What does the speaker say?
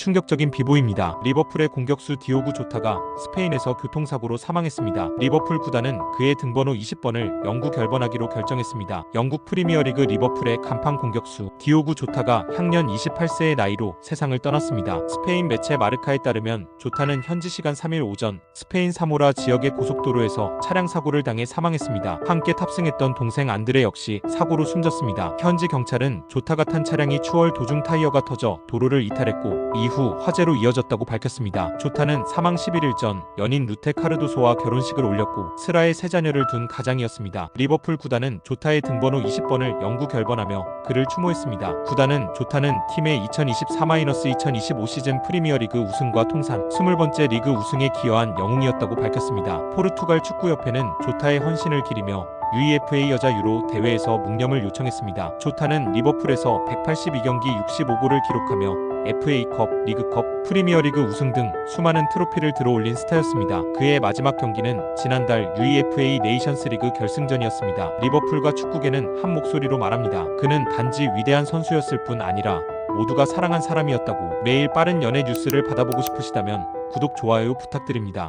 충격적인 비보입니다. 리버풀의 공격수 디오구 조타가 스페인에서 교통사고로 사망했습니다. 리버풀 구단은 그의 등번호 20번을 영구 결번하기로 결정했습니다. 영국 프리미어리그 리버풀의 간판 공격수 디오구 조타가 향년 28세의 나이로 세상을 떠났습니다. 스페인 매체 마르카에 따르면 조타는 현지 시간 3일 오전 스페인 사모라 지역의 고속도로에서 차량 사고를 당해 사망했습니다. 함께 탑승했던 동생 안드레 역시 사고로 숨졌습니다. 현지 경찰은 조타가 탄 차량이 추월 도중 타이어가 터져 도로를 이탈했고 이후 화재로 이어졌다고 밝혔습니다. 조타는 사망 11일 전 연인 루테 카르도소와 결혼식을 올렸고 스라의 세 자녀를 둔 가장이었습니다. 리버풀 구단은 조타의 등번호 20번을 영구 결번하며 그를 추모했습니다. 구단은 조타는 팀의 2024-2025 시즌 프리미어리그 우승과 통산 20번째 리그 우승에 기여한 영웅이었다고 밝혔습니다. 포르투갈 축구협회는 조타의 헌신을 기리며 UEFA 여자 유로 대회에서 묵념을 요청했습니다. 조타는 리버풀에서 182경기 65골을 기록하며 FA컵, 리그컵, 프리미어리그 우승 등 수많은 트로피를 들어올린 스타였습니다. 그의 마지막 경기는 지난달 UEFA 네이션스리그 결승전이었습니다. 리버풀과 축구계는 한 목소리로 말합니다. 그는 단지 위대한 선수였을 뿐 아니라 모두가 사랑한 사람이었다고 매일 빠른 연예 뉴스를 받아보고 싶으시다면 구독, 좋아요 부탁드립니다.